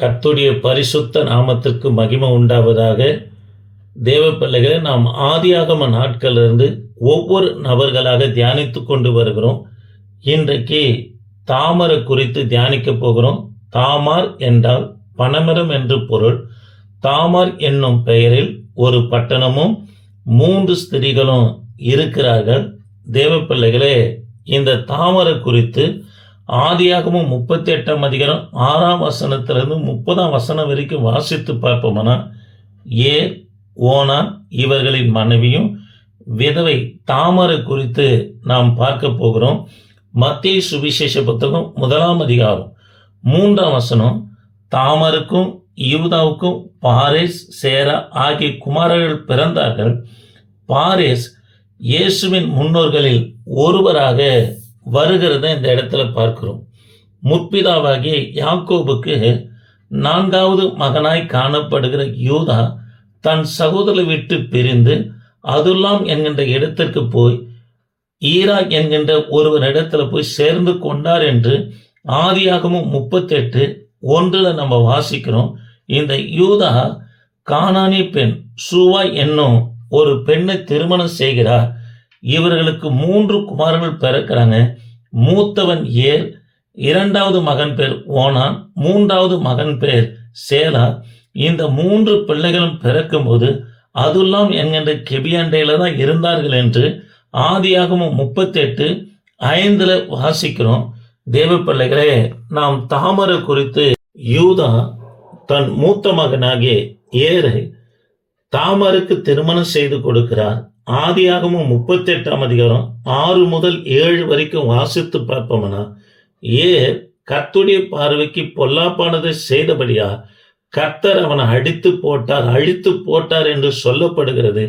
கர்த்துடைய பரிசுத்த நாமத்திற்கு மகிமை உண்டாவதாக தேவ பிள்ளைகளை நாம் ஆதியாகம நாட்களிலிருந்து ஒவ்வொரு நபர்களாக தியானித்து கொண்டு வருகிறோம். இன்றைக்கு தாமரை குறித்து தியானிக்க போகிறோம். தாமார் என்றால் பனமரம் என்று பொருள். தாமார் என்னும் பெயரில் ஒரு பட்டணமும் மூன்று ஸ்திரீகளும் இருக்கிறார்கள். தேவ பிள்ளைகளே இந்த தாமரை குறித்து ஆதியாகமும் முப்பத்தி எட்டாம் அதிகாரம் ஆறாம் வசனத்திலிருந்து முப்பதாம் வசனம் வரைக்கும் வாசித்து பார்ப்போம்னா ஏ ஓனா இவர்களின் மனைவியும் விதவை தாமரை குறித்து நாம் பார்க்க போகிறோம். மத்திய சுவிசேஷ புத்தகம் முதலாம் அதிகாரம் மூன்றாம் வசனம் தாமருக்கும் யூதாவுக்கும் பாரேஸ் சேரா ஆகிய குமாரர்கள் பிறந்தார்கள். பாரேஸ் இயேசுவின் முன்னோர்களில் ஒருவராக வருகிறத இந்த இடத்துல பார்க்கிறோம். முற்பிதாவாகிய யாக்கோபுக்கு நான்காவது மகனாய் காணப்படுகிற யூதா தன் சகோதரரை விட்டு பிரிந்து அதுல்லாம் என்கின்ற இடத்திற்கு போய் ஈரா என்கின்ற ஒருவர் இடத்துல போய் சேர்ந்து கொண்டார் என்று ஆதியாகமும் முப்பத்தெட்டு ஒன்றில் நம்ம வாசிக்கிறோம். இந்த யூதா கானானி பெண் சுவா என்னும் ஒரு பெண்ணை திருமணம் செய்கிறார். இவர்களுக்கு மூன்று குமாரர்கள் பிறக்கிறாங்க. மூத்தவன் ஏர் இரண்டாவது மகன் பேர் ஓனான் மூன்றாவது மகன் பேர் சேலா. இந்த மூன்று பிள்ளைகளும் பிறக்கும்போது அதுல்லாம் என்கின்ற கெபியாண்டையில தான் இருந்தார்கள் என்று ஆதியாகமும் முப்பத்தெட்டு ஐந்துல வாசிக்கிறோம். தேவ பிள்ளைகளே நாம் தாமரை குறித்து யூதா தன் மூத்த மகனாகிய ஏரை தாமருக்கு திருமணம் செய்து கொடுக்கிறார். ஆதியாகமும் முப்பத்தி எட்டாம் அதிகாரம் ஆறு முதல் ஏழு வரைக்கும் வாசித்து பார்ப்போம்னா ஏ கத்துடைய பார்வைக்கு பொல்லாப்பானதை செய்தபடியா கர்த்தர் அவனை அடித்து போட்டார் அழித்து போட்டார் என்று சொல்லப்படுகிறது.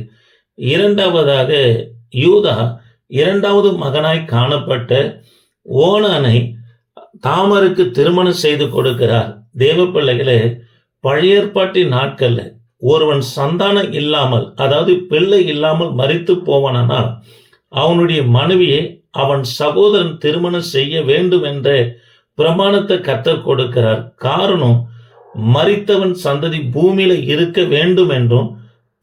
இரண்டாவதாக யூதா இரண்டாவது மகனாய் காணப்பட்ட ஓனானை தாமருக்கு திருமணம் செய்து கொடுக்கிறார். தேவ பிள்ளைகளே பழையற்பாட்டின் நாட்களில் ஒருவன் சந்தானம் இல்லாமல் அதாவது பிள்ளை இல்லாமல் மறித்து போவானா அவனுடைய மனைவியை அவன் சகோதரன் திருமணம் செய்ய வேண்டும் என்ற பிரமாணத்தை கத்தர் கொடுக்கிறார். காரணம் மறித்தவன் சந்ததி பூமியில இருக்க வேண்டும் என்றும்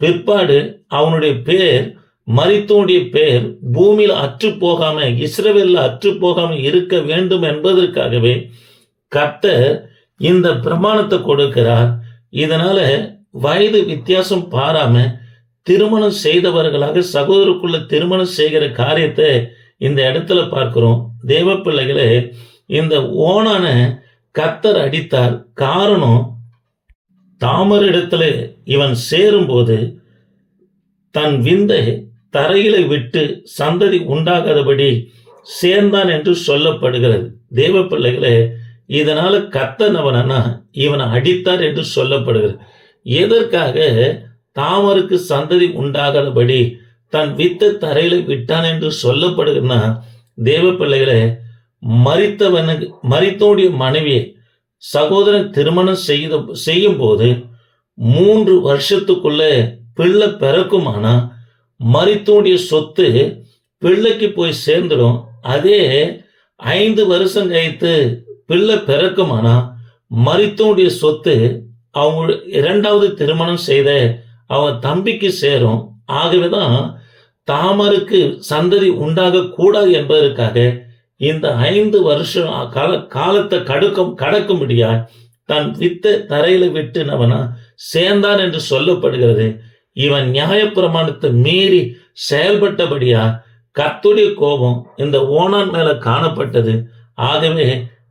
பிற்பாடு அவனுடைய பேர் மறித்தவனுடைய பேர் பூமியில் அற்று போகாம இஸ்ரவேல்ல அற்று போகாம இருக்க வேண்டும் என்பதற்காகவே கத்தர் இந்த பிரமாணத்தை கொடுக்கிறார். இதனால வயது வித்தியாசம் பாராம திருமணம் செய்தவர்களாக சகோதரருக்குள்ள திருமணம் செய்கிற காரியத்தை இந்த இடத்துல பார்க்கிறோம். தேவ பிள்ளைகளே இந்த ஓனான கத்தர் அடித்தார். காரணம் தாமர இடத்துல இவன் சேரும்போது தன் விந்தை தரையில விட்டு சந்ததி உண்டாகாதபடி சேர்ந்தான் என்று சொல்லப்படுகிறது. தேவ பிள்ளைகளே இதனால கத்தனவனா இவனை அடித்தார் என்று சொல்லப்படுகிறது. எதற்காக தாமருக்கு சந்ததி உண்டாகாதபடி தன் வித்த தரையில விட்டான் என்று சொல்லப்படுகிறனா தேவ பிள்ளைகளை மறித்தவனுக்கு மறித்தோடைய மனைவியை சகோதரன் திருமணம் செய்த செய்யும் போது மூன்று வருஷத்துக்குள்ள பிள்ளை பிறக்குமானா மறித்தோடைய சொத்து பிள்ளைக்கு போய் சேர்ந்துடும் அதே ஐந்து வருஷம் கழித்து பிள்ளை பிறக்குமானா மறித்தோடைய சொத்து அவங்க இரண்டாவது திருமணம் செய்த அவன் தம்பிக்கு சேரும். ஆகவேதான் தாமருக்கு சந்ததி உண்டாக கூடாது என்பதற்காக இந்த ஐந்து வருஷம் கால காலத்தை கடுக்கும் கடக்கும்படியா தன் வித்த தரையில விட்டுனவனா சேர்ந்தான் என்று சொல்லப்படுகிறது. இவன் நியாயப்பிரமாணத்தை மீறி செயல்பட்டபடியா கர்த்துடைய கோபம் இந்த ஓனான் மேல காணப்பட்டது. ஆகவே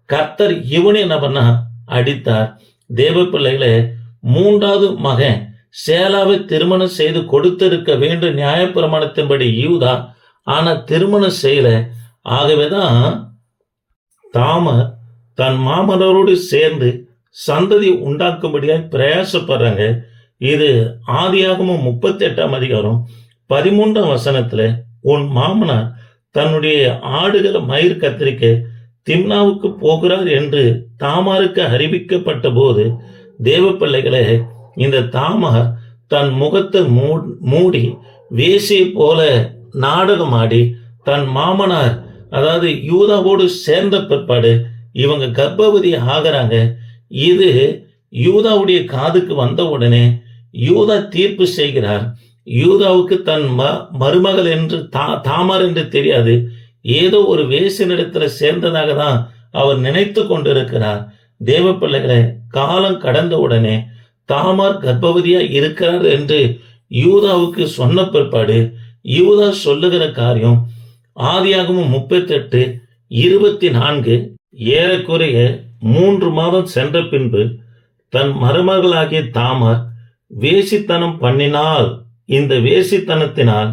கர்த்தர் இவனே நபனா அடித்தார். தேவ பிள்ளைகளே மூன்றாவது மகன் சேலாவை திருமணம் செய்து கொடுத்திருக்க வேண்டும் நியாயப்பிரமாணத்தின்படி யூதா ஆனா திருமணம் செய்யல. ஆகவேதான் தாம தன் மாமனரோடு சேர்ந்து சந்ததி உண்டாக்கும்படியாக பிரயாசப்படுறாங்க. இது ஆதியாகமும் முப்பத்தி எட்டாம் அதிகாரம் பதிமூன்றாம் வசனத்துல உன் மாமனார் தன்னுடைய ஆடுகளை மயிர் கத்திரிக்க திம்னாவுக்கு போகிறார் என்று தாமாருக்கு அறிவிக்கப்பட்ட போது தேவ பிள்ளைகளே இந்த தாமார் தன் முகத்தை மூடி வேசி போல நாடகமாடி தன் மாமனார் அதாவது யூதாவோடு சேர்ந்த பிற்பாடு இவங்க கர்ப்பவதி ஆகிறாங்க. இது யூதாவுடைய காதுக்கு வந்த உடனே யூதா தீர்ப்பு செய்கிறார். யூதாவுக்கு தன் ம மருமகள் என்று தா தாமார் என்று தெரியாது. ஏதோ ஒரு வேசினிடத்துல சேர்ந்ததாக தான் அவர் நினைத்து கொண்டிருக்கிறார். தேவ பிள்ளைகளை காலம் கடந்த உடனே தாமார் கர்ப்பவதியா இருக்கிறார் என்று யூதாவுக்கு சொன்ன பிற்பாடு யூதா சொல்லுகிற காரியம் ஆதியாகமும் முப்பத்தெட்டு இருபத்தி நான்கு ஏறக்குறைய மூன்று மாதம் சென்ற பின்பு தன் மருமகளாகிய தாமார் வேசித்தனம் பண்ணினால் இந்த வேசித்தனத்தினால்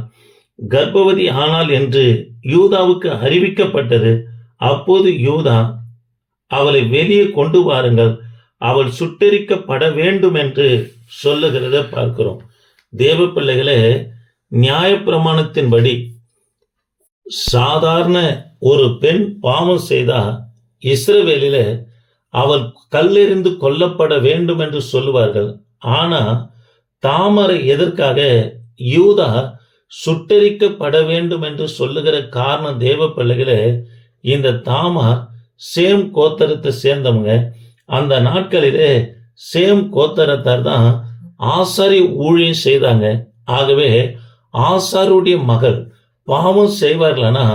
கர்ப்பவதி ஆனாள் என்று யூதாவுக்கு அறிவிக்கப்பட்டது. அப்போது யூதா அவளை வெளியே கொண்டு வாருங்கள். அவள் சுட்டெரிக்கப்பட வேண்டும் என்று சொல்லுகிறத பார்க்கிறோம். தேவ பிள்ளைகளே நியாயப்பிரமாணத்தின்படி சாதாரண ஒரு பெண் பாவம் செய்தா இஸ்ரவேலில அவள் கல்லெறிந்து கொல்லப்பட வேண்டும் என்று சொல்லுவார்கள். ஆனா தாமரை எதற்காக யூதா சுட்டரிக்கப்பட வேண்டும் என்று சொல்லுகிற காரணம் தேவ பிள்ளைகளே இந்த தாமார் சேம் கோத்தரத்தை சேர்ந்தவங்க. அந்த நாட்களிலே சேம் கோத்தரத்தார் தான் ஆசாரி ஊழியம் செய்தாங்க. ஆகவே ஆசாருடைய மகள் பாவம் செய்வார்கள்னா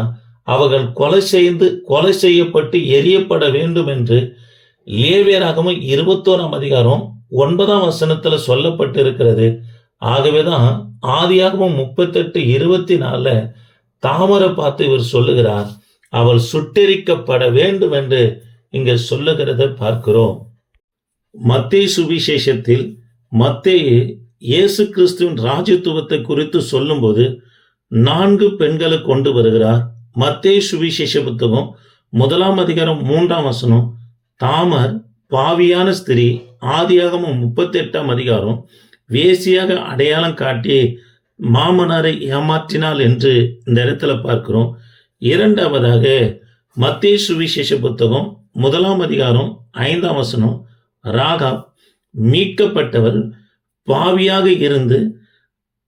அவர்கள் கொலை செய்து கொலை செய்யப்பட்டு எரியப்பட வேண்டும் என்று லேவியராகவும் இருபத்தோராம் அதிகாரம் ஒன்பதாம் வசனத்துல சொல்லப்பட்டிருக்கிறது. ஆகவேதான் ஆதியாகமும் முப்பத்தெட்டு இருபத்தி நாலுல தாமரை பார்த்து இவர் சொல்லுகிறார் அவள் சுட்டெரிக்கப்பட வேண்டும் என்று இங்க சொல்லுகிறத பார்க்கிறோம். மத்திய சுவிசேஷத்தில் மத்தேயு இயேசு கிறிஸ்துவின் ராஜ்யத்துவத்தை குறித்து சொல்லும்போது நான்கு பெண்களை கொண்டு வருகிறார். மத்திய சுவிசேஷ புத்தகம் முதலாம் அதிகாரம் மூன்றாம் வசனம் தாமர் பாவியான ஸ்திரீ ஆதியாகமும் முப்பத்தி எட்டாம் அதிகாரம் வேசியாக அடையாளம் காட்டி மாமனாரை ஏமாற்றினாள் என்று இந்த இடத்துல பார்க்கிறோம். இரண்டாவதாக மத்திய சுவிசேஷ புத்தகம் முதலாம் அதிகாரம் ஐந்தாம் வசனம். ராகா மீட்கப்பட்டவர் பாவியாக இருந்து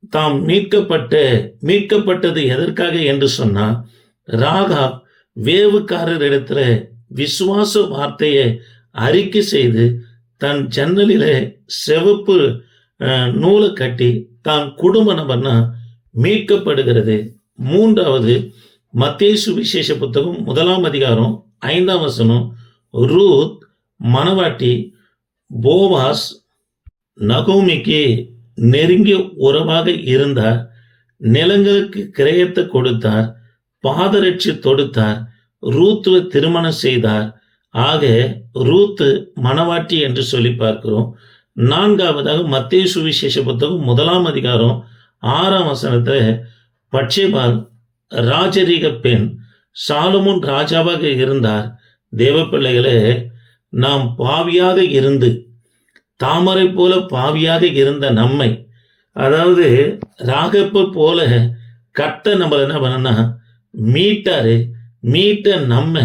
தாம் மீட்கப்பட்ட மீட்கப்பட்டது எதற்காக என்று சொன்னால் ராகா வேவுக்காரர் இடத்துல விசுவாச வார்த்தையை அறிக்கை செய்து தன் ஜன்னலில சிவப்பு நூலை கட்டி தான் குடும்ப நபர்னா மீட்கப்படுகிறது. மூன்றாவது மத்தேசு விசேஷ புத்தகம் முதலாம் அதிகாரம் ஐந்தாம் வசனம். ரூத் மணவாட்டி போவாஸ் நகோமிக்கு நெருங்கிய உறவாக இருந்தார். நிலங்களுக்கு கிரயத்தை கொடுத்தார். பாதரட்சி தொடுத்தார். ரூத்துவை திருமணம் செய்தார். ஆக ரூத்து மணவாட்டி என்று சொல்லி பார்க்கிறோம். நான்காவதாக மத்திய சுவிசேஷ புத்தகம் முதலாம் அதிகாரம் ஆறாம் வசனத்தில் பட்சேபால் ராஜரீக பெண் சாலமுன் ராஜாவாக இருந்தார். தேவ பிள்ளைகளே நாம் பாவியாக இருந்து தாமரை போல பாவியாக இருந்த நம்மை அதாவது ராகப்ப போல கத்த நம்மளை என்ன பண்ணனா மீட்டாரு மீட்ட நம்ம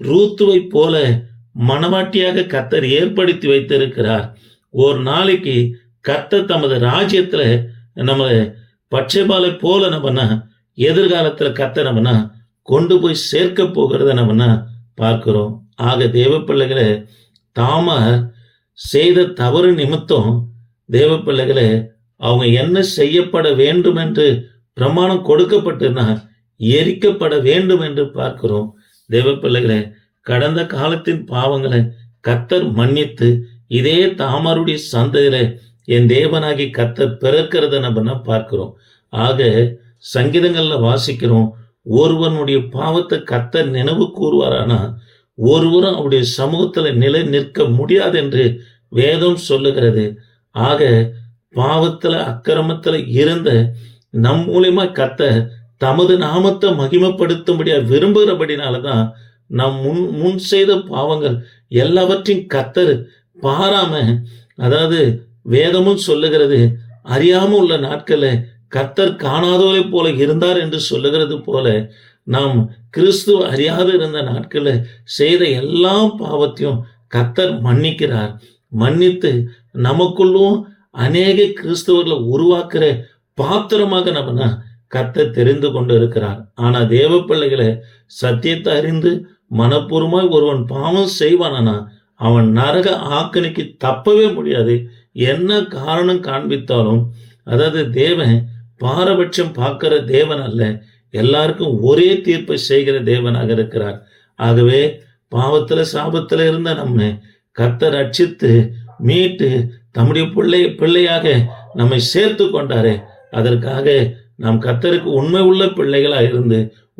ரூத்துவை போல மணவாட்டியாக கத்தர் ஏற்படுத்தி வைத்திருக்கிறார். ஒரு நாளைக்கு கத்த தமது ராஜ்யத்தில் நம்ம பட்சபாலை போல நம்மனா எதிர்காலத்தில் கத்த நம்மனா கொண்டு போய் சேர்க்க போகிறத நம்மனா பார்க்கிறோம். ஆக தேவ பிள்ளைகளை தாமர் செய்த தவறு நிமித்தம் தேவ அவங்க என்ன செய்யப்பட வேண்டும் என்று பிரமாணம் கொடுக்கப்பட்டுனா எரிக்கப்பட வேண்டும் என்று பார்க்கிறோம். தேவ கடந்த காலத்தின் பாவங்களை கத்தர் மன்னித்து இதே தாமருடைய சந்ததியில என் தேவனாகி கத்த பிறக்கிறத நம்ம பார்க்கிறோம்? ஆக சங்கீதங்கள்ல வாசிக்கிறோம் ஒருவனுடைய பாவத்தை கத்தர் நினைவு கூறுவாரானா ஒருவரும் அவருடைய சமூகத்துல நிலை நிற்க முடியாது என்று வேதம் சொல்லுகிறது. ஆக பாவத்துல அக்கிரமத்துல இருந்த நம் மூலியமா கத்த தமது நாமத்தை மகிமைப்படுத்தும்படியா விரும்புகிறபடினாலதான் நம் முன் முன் செய்த பாவங்கள் எல்லாவற்றையும் கத்தர் பாராம அதாவது வேதமும் சொல்லுகிறது அறியாம உள்ள நாட்களை கத்தர் காணாதவரை போல இருந்தார் என்று சொல்லுகிறது போல நாம் கிறிஸ்துவ அறியாது இருந்த நாட்களில் செய்த எல்லா பாவத்தையும் கத்தர் மன்னிக்கிறார். மன்னித்து நமக்குள்ளும் அநேக கிறிஸ்தவர்களை உருவாக்குற பாத்திரமாக நம்ம கத்தர் தெரிந்து கொண்டு இருக்கிறார் ஆனால் தேவ பிள்ளைகளை சத்தியத்தை அறிந்து மனப்பூர்வமாய் ஒருவன் பாவம் செய்வானா அவன் நரக ஆக்கணிக்கு தப்பவே முடியாது. என்ன காரணம் காண்பித்தாலும் அதாவது தேவன் பாரபட்சம் பார்க்கிற தேவன் அல்ல. எல்லாருக்கும் ஒரே தீர்ப்பை செய்கிற தேவனாக இருக்கிறார். ஆகவே பாவத்தில் சாபத்தில் இருந்த நம்ம கர்த்தர் ரட்சித்து மீட்டு தம்முடைய பிள்ளை பிள்ளையாக நம்மை சேர்த்து கொண்டாரே. அதற்காக நாம் கத்தருக்கு உண்மை உள்ள பிள்ளைகளாக இருந்து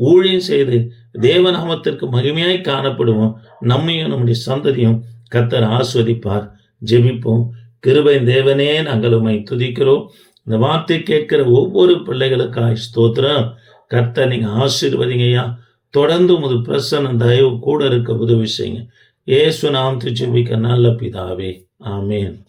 ஊழியம் செய்து தேவநாமத்திற்கு மகிமையாய் காணப்படுவோம். நம்மையும் நம்முடைய சந்ததியும் கர்த்தர் ஆஸ்வதிப்பார். ஜெபிப்போம். கிருபை தேவனே நாங்கள் உண்மை துதிக்கிறோம். இந்த வார்த்தை கேட்கிற ஒவ்வொரு பிள்ளைகளுக்காய் ஸ்தோத்திரம். கர்த்தர் நீங்க ஆசீர்வதிங்கய்யா தொடர்ந்து உமது பிரசன்ன தயவு கூட இருக்க உதவி செய்யுங்க. ஏசு நாம் ஜெபிக்க நல்ல பிதாவே. ஆமேன்.